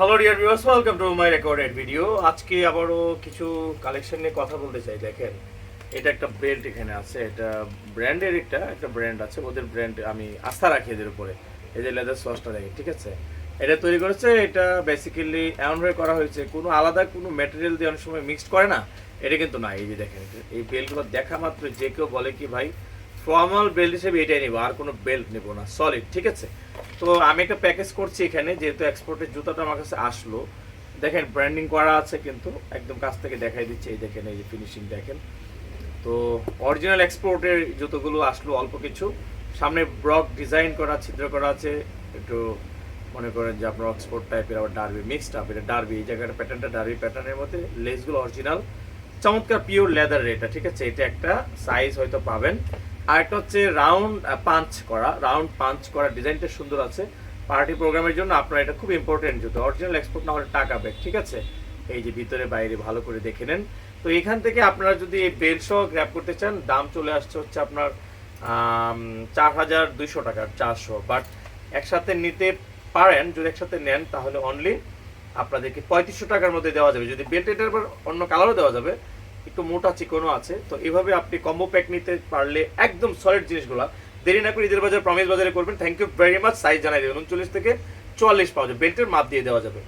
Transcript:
Hello dear viewers welcome to my recorded video আজকে আবারও কিছু কালেকশন নিয়ে কথা বলতে চাই, দেখেন। এটা একটা বেল্ট এখানে আছে, এটা ব্র্যান্ডের একটা একটা ব্র্যান্ড আছে, ওদের ব্র্যান্ড আমি আস্থা রাখি এদের উপরে। এই যে লেদার সসটা দেখি ঠিক আছে? এটা তৈরি করেছে, এটা বেসিক্যালি এমনভাবে করা হয়েছে, কোনো আলাদা কোনো ম্যাটেরিয়াল দিয়ে অনেক সময় মিক্সড করে না, এটা কিন্তু না। এই যে দেখেন, এই বেল্টগুলো দেখা মাত্র যে কেউ বলে কি, ভাই ফর্মাল বেল্ট হিসেবে এটাই নিবো, আর কোনো বেল্ট নেব না সলিড ঠিক আছে? তো আমি একটা প্যাকেজ করছি এখানে, যেহেতু এক্সপোর্টের জুতাটা আমার কাছে আসলো। দেখেন ব্র্যান্ডিং করা আছে কিন্তু, একদম কাছ থেকে দেখাই দিচ্ছে। এই দেখেন, এই যে ফিনিশিং দেখেন। তো অরিজিনাল এক্সপোর্টের জুতোগুলো আসলো অল্প কিছু। সামনে ব্রক ডিজাইন করা, ছিদ্র করা আছে। একটু মনে করেন যে আপনার অক্সফোর্ড টাইপের আবার ডারবি মিক্সড আপ এটা ডারবি এই জায়গাটা প্যাটার্নটা ডারবি প্যাটার্নের মধ্যে লেসগুলো অরিজিনাল চমৎকার পিওর লেদার এটা, ঠিক আছে? এটা একটা সাইজ হয়তো পাবেন। আর একটা হচ্ছে রাউন্ড পাঞ্চ করা। রাউন্ড পাঞ্চ করা ডিজাইনটা সুন্দর আছে। পার্টি প্রোগ্রামের জন্য আপনার এটা খুব ইম্পর্টেন্ট জুতো। অরিজিনাল এক্সপোর্ট না হলে টাকা ব্যাগ ঠিক আছে? এই যে ভিতরে বাইরে ভালো করে দেখে নেন। তো এখান থেকে আপনারা যদি এই বেল্ট সহ গ্র্যাপ করতে চান, দাম চলে আসছে হচ্ছে আপনার চার হাজার দুইশো টাকার চারশো। বাট একসাথে নিতে পারেন, যদি একসাথে নেন, তাহলে অনলি আপনাদেরকে পঁয়ত্রিশশো টাকার মধ্যে দেওয়া যাবে। যদি বেল্ট অন্য কালারও দেওয়া যাবে একটু মোটা চিকনও আছে, তো এভাবে আপনি কম্বো প্যাক নিতে পারলে একদম সলিড জিনিসগুলো। দেরি না করে ঈদের বাজার প্রমিস বাজারে করবেন। Thank you very much size জানাই দেবেন। উনচল্লিশ থেকে চুয়াল্লিশ পাওয়া যাবে। বেল্টের মাপ দিয়ে দেওয়া যাবে।